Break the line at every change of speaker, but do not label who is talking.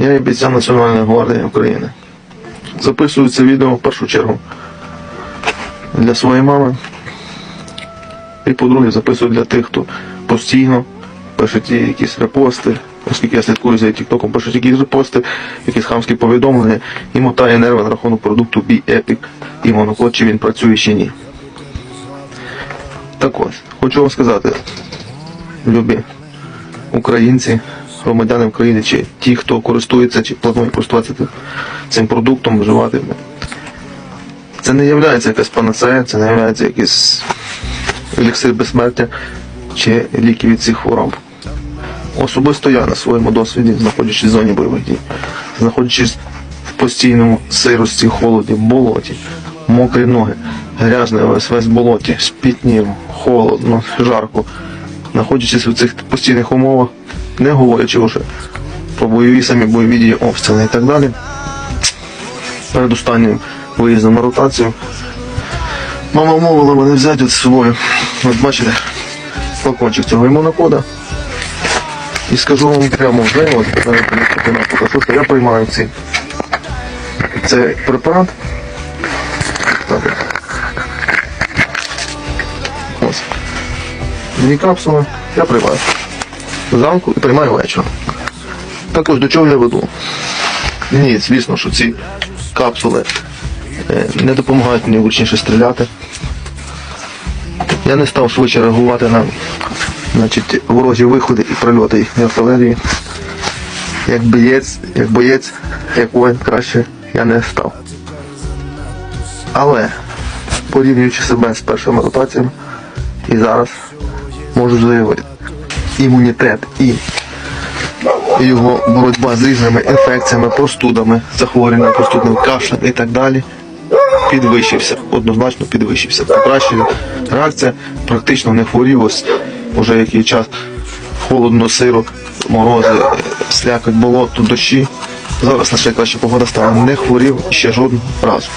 Я є бійця Національної гвардії України. Записую це відео в першу чергу для своєї мами. І по-друге, записую для тих, хто постійно пише ті якісь репости, оскільки я слідкую за тіктоком, пишуть якісь репости, якісь хамські повідомлення і мотає нерви на рахунок продукту Be Epic і монокод, чи він працює чи ні. Так ось, хочу вам сказати, любі українці, громадяни України, чи ті, хто користується, чи планує користуватися цим продуктом, вживати. Це не є якась панацея, це не є якийсь еліксир безсмертя чи ліки від цих хвороб. Особисто я на своєму досвіді, знаходячись в зоні бойових дій, знаходячись в постійному сирості, холоді, болоті, мокрі ноги, грязний весь весь болоті, спітнів, холодно, жарко, знаходячись в цих постійних умовах, не говорячи вже про бойові самі бойові дії, обстріли і так далі. Перед останнім виїздом на ротацію Мама мовила мене взяти з собою. От бачите, флакончик цього імунокода. І скажу вам прямо вже, от покажу, що я приймаю ці. Це препарат. Так. Ось. Дві капсули я приймаю. Зранку і приймаю вечором. Також до чого я веду? Ні, звісно, що ці капсули е, не допомагають мені влучніше стріляти. Я не став швидше реагувати на значить, ворожі виходи і прильоти їхньої артилерії. Як боєць, як боєць, як воїн краще я не став. Але порівнюючи себе з першими ротаціями і зараз можу заявити, імунітет і його боротьба з різними інфекціями, простудами, захворюванням, простудним кашлем і так далі підвищився, однозначно підвищився. Покращена реакція, практично не хворів ось уже який час холодно, сиро, морози, слякоть, болото, дощі. Зараз наша краща погода стала, не хворів ще жодного разу.